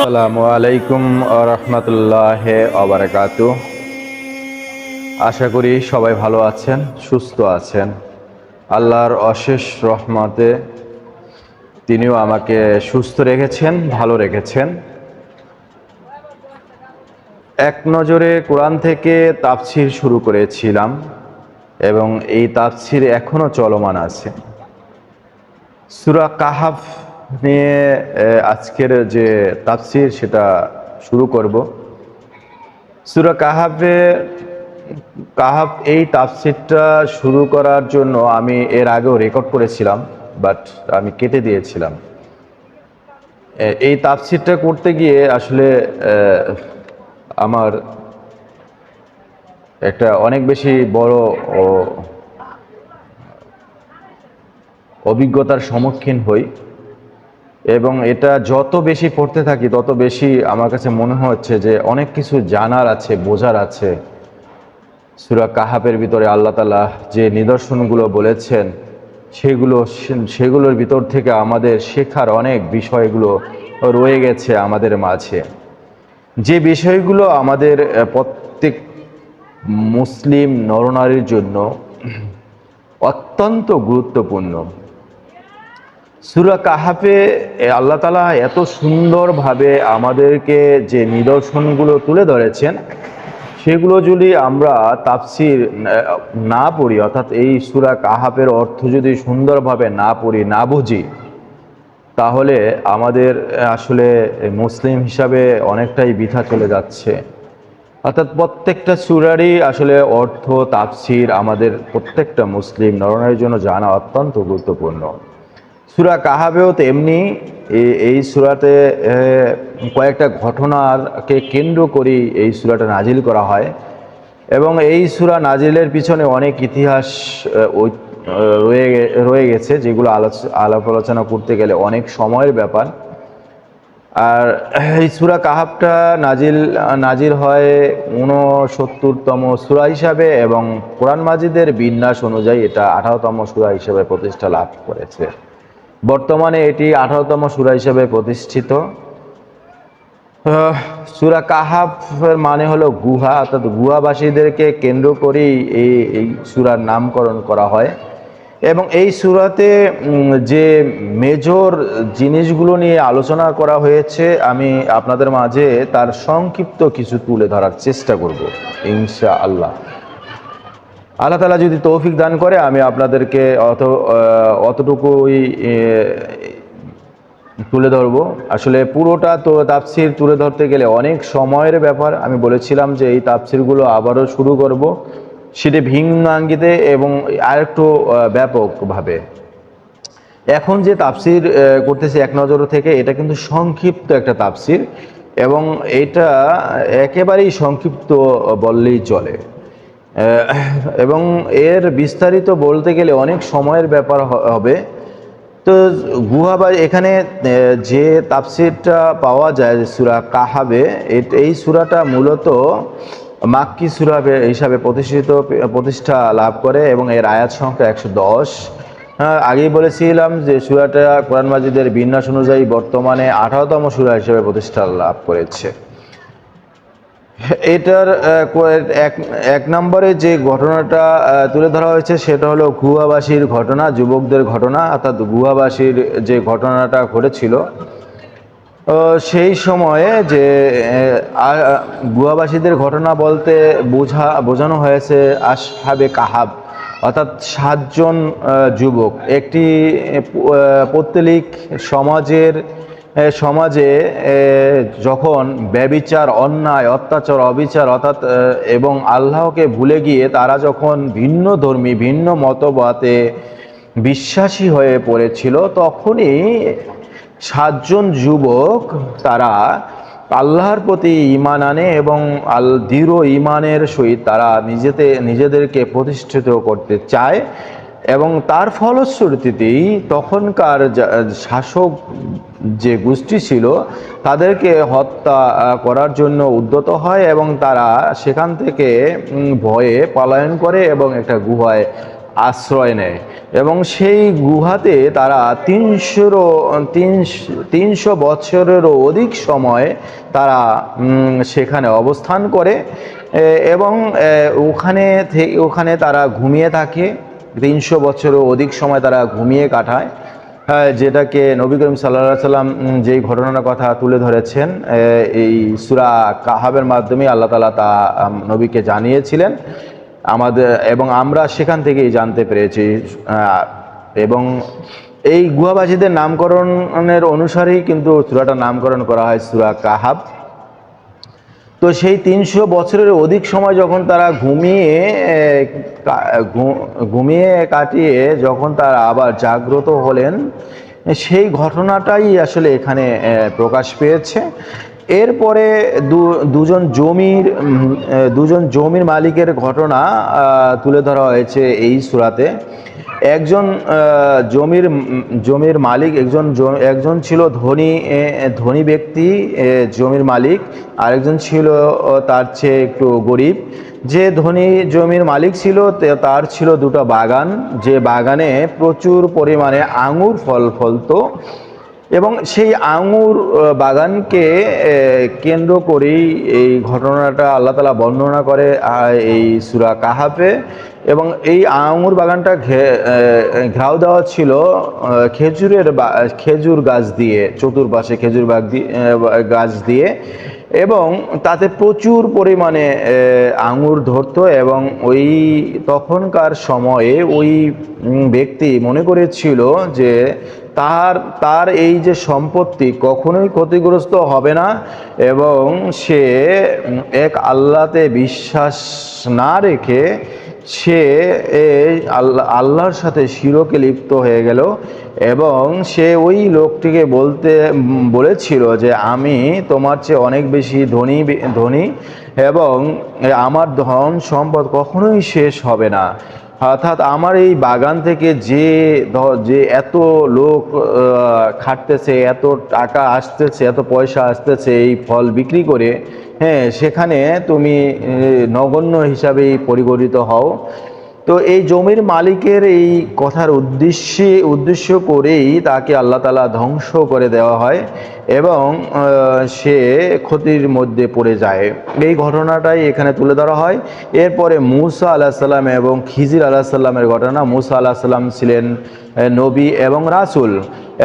আসসালামাইকুম রহমতুল্লাহ আবরকাত আশা করি সবাই ভালো আছেন, সুস্থ আছেন। আল্লাহর অশেষ রহমতে তিনিও আমাকে সুস্থ রেখেছেন, ভালো রেখেছেন। এক নজরে কোরআন থেকে তাফসির শুরু করেছিলাম এবং এই তাপসির এখনও চলমান আছে। সুরা কাহাফ নিয়ে আজকের যে তাফসির, সেটা শুরু করব। সুরা কাহাফে, কাহাফ এই তাফসিরটা শুরু করার জন্য আমি এর আগেও রেকর্ড করেছিলাম, বাট আমি কেটে দিয়েছিলাম। এই তাফসিরটা করতে গিয়ে আসলে আমার একটা অনেক বেশি বড় অভিজ্ঞতার সম্মুখীন হই। এবং এটা যত বেশি পড়তে থাকি, তত বেশি আমার কাছে মনে হচ্ছে যে অনেক কিছু জানার আছে, বোঝার আছে। সুরা কাহাপের ভিতরে আল্লাহ তালা যে নিদর্শনগুলো বলেছেন, সেগুলো সেগুলোর ভিতর থেকে আমাদের শেখার অনেক বিষয়গুলো রয়ে গেছে আমাদের মাঝে। যে বিষয়গুলো আমাদের প্রত্যেক মুসলিম নরনারীর জন্য অত্যন্ত গুরুত্বপূর্ণ। সুরা কাহাফে আল্লাহ তালা এত সুন্দরভাবে আমাদেরকে যে নিদর্শনগুলো তুলে ধরেছেন, সেগুলো যদি আমরা তাফসির না পড়ি, অর্থাৎ এই সুরা কাহাফের অর্থ যদি সুন্দরভাবে না পড়ি, না বুঝি, তাহলে আমাদের আসলে মুসলিম হিসাবে অনেকটাই বৃথা চলে যাচ্ছে। অর্থাৎ প্রত্যেকটা সুরারই আসলে অর্থ, তাফসির আমাদের প্রত্যেকটা মুসলিম নরনারীর জন্য জানা অত্যন্ত গুরুত্বপূর্ণ। সুরা কাহাবেও তেমনি এই সুরাতে কয়েকটা ঘটনাকে কেন্দ্র করেই এই সুরাটা নাজিল করা হয়। এবং এই সুরা নাজিলের পিছনে অনেক ইতিহাস রয়ে রয়ে গেছে, যেগুলো আলাপ আলোচনা করতে গেলে অনেক সময়ের ব্যাপার। আর এই সুরা কাহাবটা নাজিল নাজিল হয় ঊনসত্তরতম সুরা হিসাবে এবং কোরআন মাজিদের বিন্যাস অনুযায়ী এটা আঠারোতম সুরা হিসাবে প্রতিষ্ঠা লাভ করেছে। বর্তমানে এটি আঠারোতম সুরা হিসাবে প্রতিষ্ঠিত। সুরা কাহাফের মানে হলো গুহা, অর্থাৎ গুহাবাসীদেরকে কেন্দ্র করেই এই এই সুরার নামকরণ করা হয়। এবং এই সুরাতে যে মেজর জিনিসগুলো নিয়ে আলোচনা করা হয়েছে, আমি আপনাদের মাঝে তার সংক্ষিপ্ত কিছু তুলে ধরার চেষ্টা করব ইনশা আল্লাহ আল্লাহ তালা যদি তৌফিক দান করে, আমি আপনাদেরকে অত অতটুকুই তুলে ধরবো। আসলে পুরোটা তো তাফসির তুলে ধরতে গেলে অনেক সময়ের ব্যাপার। আমি বলেছিলাম যে এই তাফসিরগুলো আবারও শুরু করব। সেটি ভিন্ন আঙ্গিতে এবং আরেকটু ব্যাপকভাবে। এখন যে তাপসির করতেছি এক নজর থেকে, এটা কিন্তু সংক্ষিপ্ত একটা তাপসির এবং এটা একেবারেই সংক্ষিপ্ত বললেই চলে। এবং এর বিস্তারিত বলতে গেলে অনেক সময়ের ব্যাপার হবে। তো গুহা বা এখানে যে তাফসিরটা পাওয়া যায় সুরা কাহাবে এই সুরাটা মূলত মাক্কি সুরা হিসাবে প্রতিষ্ঠিত, প্রতিষ্ঠা লাভ করে এবং এর আয়াত সংখ্যা একশো দশ। আগেই বলেছিলাম যে সুরাটা কোরআন মাজিদের বিন্যাস অনুযায়ী বর্তমানে আঠারোতম সুরা হিসেবে প্রতিষ্ঠা লাভ করেছে। এটার এক নম্বরে যে ঘটনাটা তুলে ধরা হয়েছে সেটা হলো গুহাবাসীর ঘটনা, যুবকদের ঘটনা, অর্থাৎ গুহাবাসীর যে ঘটনাটা ঘটেছিল। সেই সময়ে যে গুহাবাসীদের ঘটনা বলতে বোঝা, বোঝানো হয়েছে আসহাবে কাহাব, অর্থাৎ সাতজন যুবক। একটি পৌত্তলিক সমাজের সমাজে যখন ব্যবিচার, অন্যায়, অত্যাচার, অবিচার অর্থাৎ এবং আল্লাহকে ভুলে গিয়ে তারা যখন ভিন্ন ধর্মী, ভিন্ন মতবাতে বিশ্বাসী হয়ে পড়েছিল, তখনই সাতজন যুবক তারা আল্লাহর প্রতি ইমান আনে এবং আল দৃঢ় ইমানের সহিত তারা নিজেতে, নিজেদেরকে প্রতিষ্ঠিত করতে চায়। এবং তার ফলশ্রুতিতেই তখনকার শাসক যে গোষ্ঠী ছিল, তাদেরকে হত্যা করার জন্য উদ্যত হয় এবং তারা সেখান থেকে ভয়ে পলায়ন করে এবং একটা গুহায় আশ্রয় নেয়। এবং সেই গুহাতে তারা তিনশোরও, তিনশো বছরেরও অধিক সময় তারা সেখানে অবস্থান করে এবং ওখানে ওখানে তারা ঘুমিয়ে থাকে। তিনশো বছরও অধিক সময় তারা ঘুমিয়ে কাটায়। হ্যাঁ, যেটাকে নবী করিম সাল্লাহ সাল্লাম যেই ঘটনার কথা তুলে ধরেছেন এই সুরা কাহাবের মাধ্যমে আল্লাহ তালা তা নবীকে জানিয়েছিলেন। আমাদের এবং আমরা সেখান থেকেই জানতে পেরেছি এবং এই গুহাবাসীদের নামকরণের অনুসারেই কিন্তু সুরাটার নামকরণ করা হয় সুরা কাহাব তো সেই তিনশো বছরের অধিক সময় যখন তারা ঘুমিয়ে ঘুমিয়ে কাটিয়ে যখন তারা আবার জাগ্রত হলেন, সেই ঘটনাটাই আসলে এখানে প্রকাশ পেয়েছে। এরপরে দুজন জমির দুজন জমির মালিকের ঘটনা তুলে ধরা হয়েছে এই সুরাতে। একজন জমির জমির মালিক, একজন একজন ছিল ধনী ধনী ব্যক্তি জমির মালিক, আরেকজন ছিল তার চেয়ে একটু গরিব। যে ধনী জমির মালিক ছিল তার ছিল দুটো বাগান। যে বাগানে প্রচুর পরিমাণে আঙুর ফল ফলতো। এবং সেই আঙুর বাগানকে কেন্দ্র করেই এই ঘটনাটা আল্লাহ তালা বর্ণনা করে এই সুরা কাহাপে এবং এই আঙুর বাগানটা ঘেরাও দেওয়া ছিল খেজুরের খেজুর গাছ দিয়ে, চতুর্পাশে খেজুর বাগ দিয়ে গাছ দিয়ে। এবং তাতে প্রচুর পরিমাণে আঙুর ধরত এবং ওই তখনকার সময়ে ওই ব্যক্তি মনে করেছিল যে তার তার এই যে সম্পত্তি কখনোই ক্ষতিগ্রস্ত হবে না এবং সে এক আল্লাতে বিশ্বাস না রেখে সে আল্লাহর সাথে শিরকে লিপ্ত হয়ে গেল এবং সে ওই লোকটিকে বলতে, বলেছিল যে আমি তোমার চেয়ে অনেক বেশি ধনী ধনী এবং আমার ধন সম্পদ কখনোই শেষ হবে না। অর্থাৎ আমার এই বাগান থেকে যে যে এত লোক খাটতেছে, এত টাকা আসতেছে, এত পয়সা আসতেছে এই ফল বিক্রি করে হ্যাঁ সেখানে তুমি নগণ্য হিসাবেই পরিগণিত হও। তো এই জমির মালিকের এই কথার উদ্দেশ্যে, উদ্দেশ্য করেই তাকে আল্লাহ তালা ধ্বংস করে দেওয়া হয়। এবং সে ক্ষতির মধ্যে পড়ে যায়। এই ঘটনাটাই এখানে তুলে ধরা হয়। এরপরে মুসা আল্লাহ সাল্লাম এবং খিজির আল্লাহ সাল্লামের ঘটনা। মুসা আল্লাহ সাল্লাম ছিলেন নবী এবং রাসূল।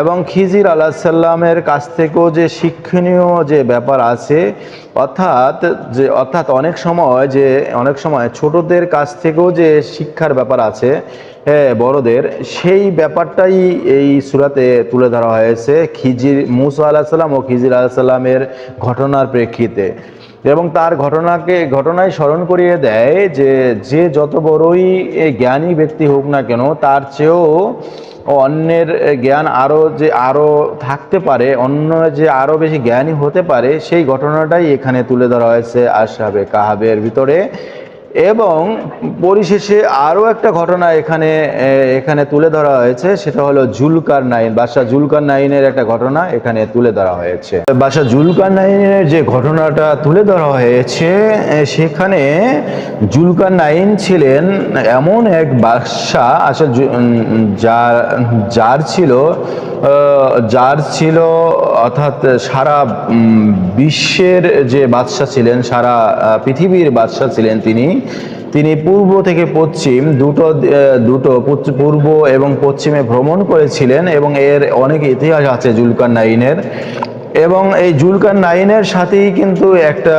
এবং খিজির আল্লাহ সাল্লামের কাছ থেকেও যে শিক্ষণীয় যে ব্যাপার আছে, অর্থাৎ যে, অর্থাৎ অনেক সময় যে, অনেক সময় ছোটদের কাছ থেকেও যে শিক্ষার ব্যাপার আছে বড়দের, সেই ব্যাপারটাই এই সুরাতে তুলে ধরা হয়েছে খিজির, মুসা আল্লাহ সাল্লাম ও খিজির আল্লাহ সাল্লামের ঘটনার প্রেক্ষিতে। এবং তার ঘটনাকে, ঘটনায় স্মরণ করিয়ে দেয় যে যে যত বড়ই জ্ঞানী ব্যক্তি হোক না কেন, তার চেয়েও অন্যের জ্ঞান আরও যে আরও থাকতে পারে, অন্য যে আরও বেশি জ্ঞানী হতে পারে, সেই ঘটনাটাই এখানে তুলে ধরা হয়েছে আশাবে কাহাবের ভিতরে। এবং পরিশেষে আরও একটা ঘটনা এখানে এখানে তুলে ধরা হয়েছে, সেটা হলো জুলকার নাইন, বাদশাহ জুলকার নাইনের একটা ঘটনা এখানে তুলে ধরা হয়েছে। বাদশাহ জুলকার নাইনের যে ঘটনাটা তুলে ধরা হয়েছে সেখানে জুলকার নাইন ছিলেন এমন এক বাদশাহ আসলে যার যার ছিল যার ছিল, অর্থাৎ সারা বিশ্বের যে বাদশাহ ছিলেন, সারা পৃথিবীর বাদশাহ ছিলেন তিনি। তিনি পূর্ব থেকে পশ্চিম দুটো দুটো পূর্ব এবং পশ্চিমে ভ্রমণ করেছিলেন এবং এর অনেক ইতিহাস আছে জুলকার নাইনের এবং এই জুলকার নাইনের সাথেই কিন্তু একটা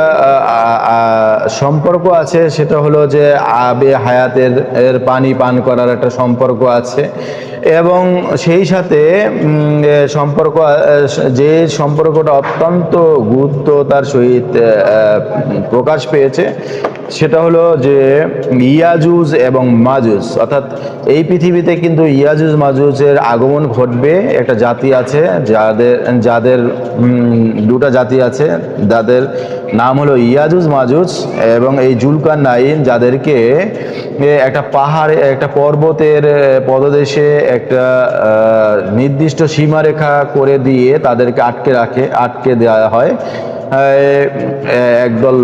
সম্পর্ক আছে, সেটা হলো যে আবে হায়াতের, এর পানি পান করার একটা সম্পর্ক আছে এবং সেই সাথে সম্পর্ক যে সম্পর্কটা অত্যন্ত গুরুত্ব তার সহিত প্রকাশ পেয়েছে, সেটা হলো যে ইয়াজুজ এবং মাজুজ, অর্থাৎ এই পৃথিবীতে কিন্তু ইয়াজুজ মাজুজের আগমন ঘটবে, একটা জাতি আছে যাদের যাদের দুটা জাতি আছে, যাদের নাম হলো ইয়াজুজ, মাজুজ এবং এই জুলকার নাইন, যাদেরকে একটা পাহাড়ে, একটা পর্বতের পদদেশে একটা নির্দিষ্ট সীমারেখা করে দিয়ে তাদেরকে আটকে রাখে, আটকে দেওয়া হয়। একদল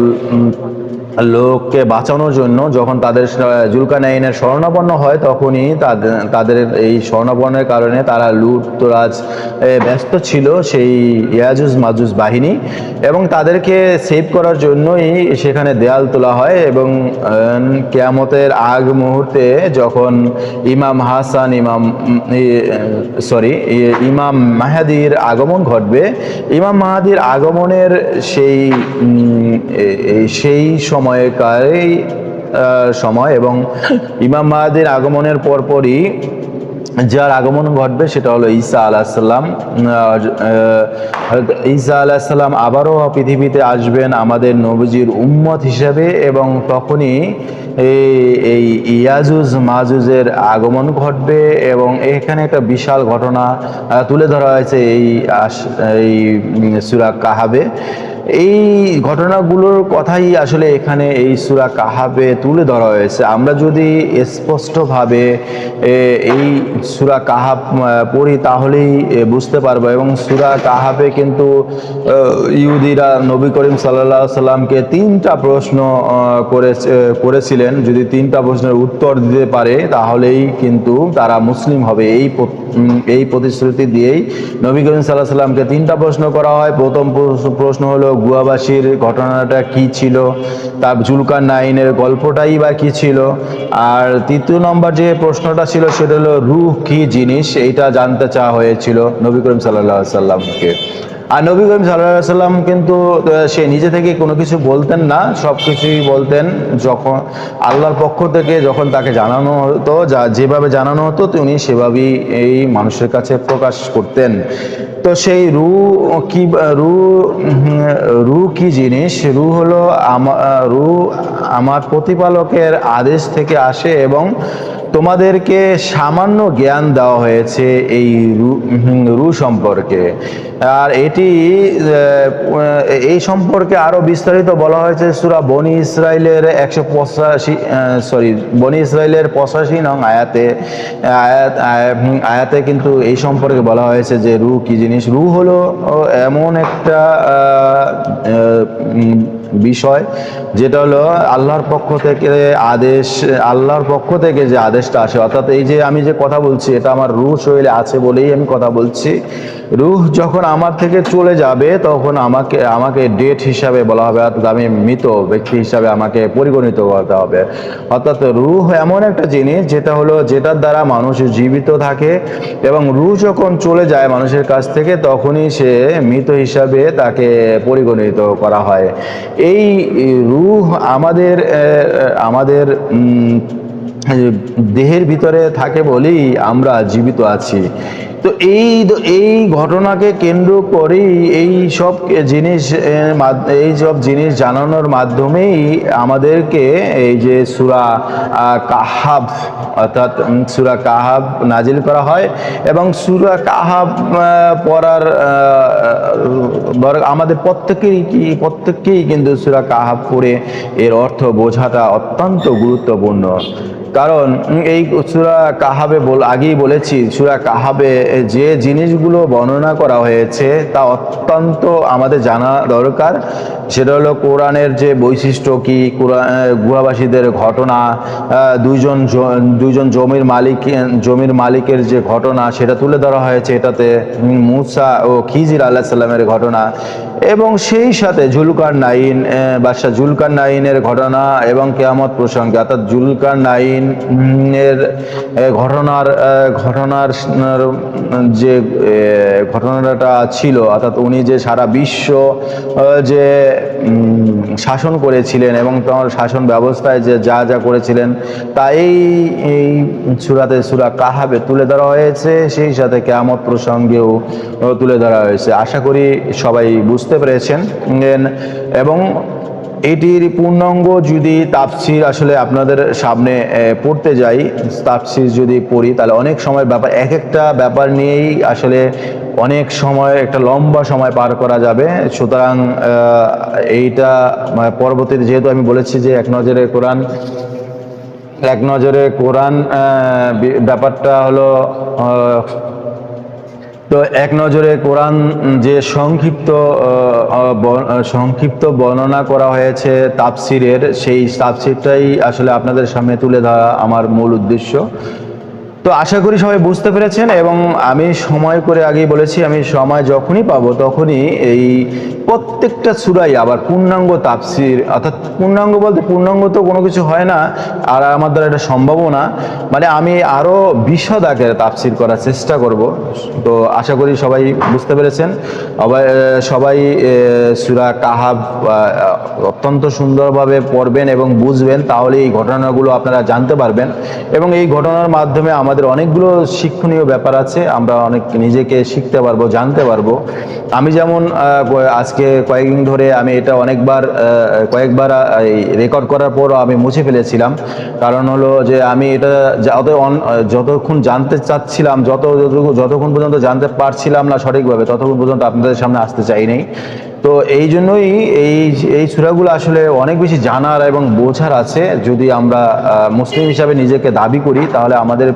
লোককে বাঁচানোর জন্য যখন তাদের জুলকানাইনের স্বর্ণাপন্ন হয়, তখনই তাদের এই স্বর্ণাপন্নের কারণে তারা লুটতরাজ ব্যস্ত ছিল সেই ইয়াজুজ মাজুজ বাহিনী এবং তাদেরকে সেভ করার জন্যই সেখানে দেয়াল তোলা হয় এবং কেয়ামতের আগ মুহূর্তে যখন ইমাম হাসান, ইমাম সরি ইমাম মাহাদির আগমন ঘটবে, ইমাম মাহাদির আগমনের সেই সেই সময়কারই আহ, সময় এবং ইমাম মাহাদির আগমনের পরপরই যার আগমন ঘটবে সেটা হলো ঈসা আলাহিসাল্লাম ঈসা আলাহিসাল্লাম আবারও পৃথিবীতে আসবেন আমাদের নবজির উম্মত হিসাবে এবং তখনই এই এই ইয়াজুজ মাজুজের আগমন ঘটবে এবং এখানে একটা বিশাল ঘটনা তুলে ধরা হয়েছে এই আস- এই সুরা কাহাবে এই ঘটনাগুলোর কথাই আসলে এখানে এই সুরা কাহাবে তুলে ধরা হয়েছে। আমরা যদি স্পষ্টভাবে এই সুরা কাহাব পড়ি তাহলেই বুঝতে পারব এবং সুরা কাহাবে কিন্তু আহ, ইহুদিরা নবী করিম সাল্লাহ সাল্লামকে তিনটা প্রশ্ন করে করেছিলেন। যদি তিনটা প্রশ্নের উত্তর দিতে পারে তাহলেই কিন্তু তারা মুসলিম হবে। এই এই প্রতিশ্রুতি দিয়েই নবী করিম সাল্লাহ সাল্লামকে তিনটা প্রশ্ন করা হয়। প্রথম প্রশ্ন হলো গুয়াবাসীর ঘটনাটা কি ছিল? তার জুলকার নাইনের গল্পটাই বা কি ছিল? আর তৃতীয় নম্বর যে প্রশ্নটা ছিল, সেটা হলো রুহ কি জিনিস? এইটা জানতে চাওয়া হয়েছিল নবী করিম সাল্লাহ সাল্লামকে। আর নবী করিম সাল্লাহ সাল্লাম কিন্তু সে নিজে থেকে কোনো কিছু বলতেন না, সব কিছুই বলতেন যখন আল্লাহর পক্ষ থেকে যখন তাকে জানানো হতো, যা যেভাবে জানানো হতো তিনি সেভাবেই এই মানুষের কাছে প্রকাশ করতেন। তো সেই রু কি, রু রু কি জিনিস? রু হলো আমা- রু আমার প্রতিপালকের আদেশ থেকে আসে এবং তোমাদেরকে সামান্য জ্ঞান দেওয়া হয়েছে এই রু সম্পর্কে। আর এটি এই সম্পর্কে আরও বিস্তারিত বলা হয়েছে সুরা বনি ইসরায়েলের একশো পঁচাশি সরি বনি ইসরায়েলের পঁচাশি নং আয়াতে, আয়াত, আয়াতে কিন্তু এই সম্পর্কে বলা হয়েছে যে রু কি জিনিস? রু হলো এমন একটা বিষয়, যেটা হলো আল্লাহর পক্ষ থেকে আদেশ, আল্লাহর পক্ষ থেকে যে আদেশটা আসে, অর্থাৎ এই যে আমি যে কথা বলছি, এটা আমার রু শৈলে আছে বলেই আমি কথা বলছি। রুহ যখন আমার থেকে চলে যাবে, তখন আমাকে আমাকে ডেট হিসাবে বলা হবে, অর্থাৎ আমি মৃত ব্যক্তি হিসাবে আমাকে পরিগণিত করতে হবে। অর্থাৎ রুহ এমন একটা জিনিস, যেটা হলো, যেটার দ্বারা মানুষ জীবিত থাকে এবং রুহ যখন চলে যায় মানুষের কাছ থেকে, তখনই সে মৃত হিসাবে তাকে পরিগণিত করা হয়। এই রুহ আমাদের আমাদের দেহের ভিতরে থাকে বলেই আমরা জীবিত আছি। তো এই এই ঘটনাকে কেন্দ্র করেই এই সব জিনিস এই সব জিনিস জানানোর মাধ্যমেই আমাদেরকে এই যে সুরা কাহাব, অর্থাৎ সুরা কাহাব নাজিল করা হয় এবং সুরা কাহাব পড়ার আমাদের প্রত্যেকেরই কি, প্রত্যেককেই কিন্তু সুরা কাহাব পড়ে এর অর্থ বোঝাটা অত্যন্ত গুরুত্বপূর্ণ। কারণ এই সুরা কাহাবে বল, আগেই বলেছি, সুরা কাহাবে যে জিনিসগুলো বর্ণনা করা হয়েছে তা অত্যন্ত আমাদের জানা দরকার। সেটা হলো কোরআনের যে বৈশিষ্ট্য কি গুহাবাসীদের ঘটনা দুইজন দুইজন জমির মালিক, জমির মালিকের যে ঘটনা সেটা তুলে ধরা হয়েছে। এটাতে মুসা ও খিজির আল্লাহ সাল্লামের ঘটনা এবং সেই সাথে জুলকার নাইন বাদশাহ জুলকার নাইনের ঘটনা এবং কেয়ামত প্রসঙ্গে। অর্থাৎ জুলকার নাইন এর ঘটনার ঘটনার যে ঘটনাটা ছিল, অর্থাৎ উনি যে সারা বিশ্ব যে শাসন করেছিলেন এবং তার শাসন ব্যবস্থায় যে যা যা করেছিলেন, তাই এই সুরাতে সুরা কাহাবে তুলে ধরা হয়েছে, সেই সাথে কেয়ামত প্রসঙ্গেও তুলে ধরা হয়েছে। আশা করি সবাই বুঝতে পেরেছেন। এবং এটির পূর্ণাঙ্গ যদি তাফসির আসলে আপনাদের সামনে পড়তে যাই, তাফসির যদি পড়ি, তাহলে অনেক সময় ব্যাপার, এক একটা ব্যাপার নিয়েই আসলে অনেক সময়, একটা লম্বা সময় পার করা যাবে। সুতরাং এইটা পরবর্তীতে যেহেতু আমি বলেছি যে এক নজরে কোরআন, এক নজরে কোরআন ব্যাপারটা হলো তো এক নজরে কোরআন যে সংক্ষিপ্ত সংক্ষিপ্ত বর্ণনা করা হয়েছে তাপসিরের সেই তাফসিরটাই আসলে আপনাদের সামনে তুলে ধরা আমার মূল উদ্দেশ্য। তো আশা করি সবাই বুঝতে পেরেছেন এবং আমি সময় করে আগেই বলেছি, আমি সময় যখনই পাবো তখনই এই প্রত্যেকটা সুরাই আবার পূর্ণাঙ্গ তাপসির অর্থাৎ পূর্ণাঙ্গ বলতে পূর্ণাঙ্গ তো কোনো কিছু হয় না, আর আমার দ্বারা এটা সম্ভবও না। মানে আমি আরও বিশদ আকারে তাপসির করার চেষ্টা করব। তো আশা করি সবাই বুঝতে পেরেছেন। সবাই সুরা কাহাব অত্যন্ত সুন্দরভাবে পড়বেন এবং বুঝবেন, তাহলে এই ঘটনাগুলো আপনারা জানতে পারবেন। এবং এই ঘটনার মাধ্যমে আমাদের অনেকগুলো শিক্ষণীয় ব্যাপার আছে, আমরা অনেক নিজেকে শিখতে পারব, জানতে পারব। আমি যেমন আজকে কয়েকদিন ধরে আমি এটা অনেকবার কয়েকবার রেকর্ড করার পরও আমি মুছে ফেলেছিলাম। কারণ হলো যে আমি এটা যত যতক্ষণ জানতে চাচ্ছিলাম, যত যতক্ষণ পর্যন্ত জানতে পারছিলাম না সঠিকভাবে, ততক্ষণ পর্যন্ত আপনাদের সামনে আসতে চাইনি। তো এই জন্যই এই এই সুরাগুলো আসলে অনেক বেশি জানার এবং বোঝার আছে। যদি আমরা মুসলিম হিসাবে নিজেকে দাবি করি, তাহলে আমাদের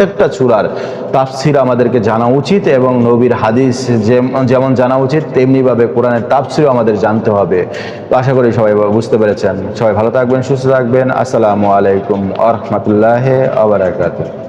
প্রত্যেকটা চূড়ার তাফসির আমাদেরকে জানা উচিত এবং নবীর হাদিস যেমন জানা উচিত, তেমনিভাবে কোরআনের তাফসিরও আমাদের জানতে হবে। তো আশা করি সবাই বুঝতে পেরেছেন। সবাই ভালো থাকবেন, সুস্থ থাকবেন। আসসালামু আলাইকুম আ রহমতুল্লাহ আবরাকাতুহ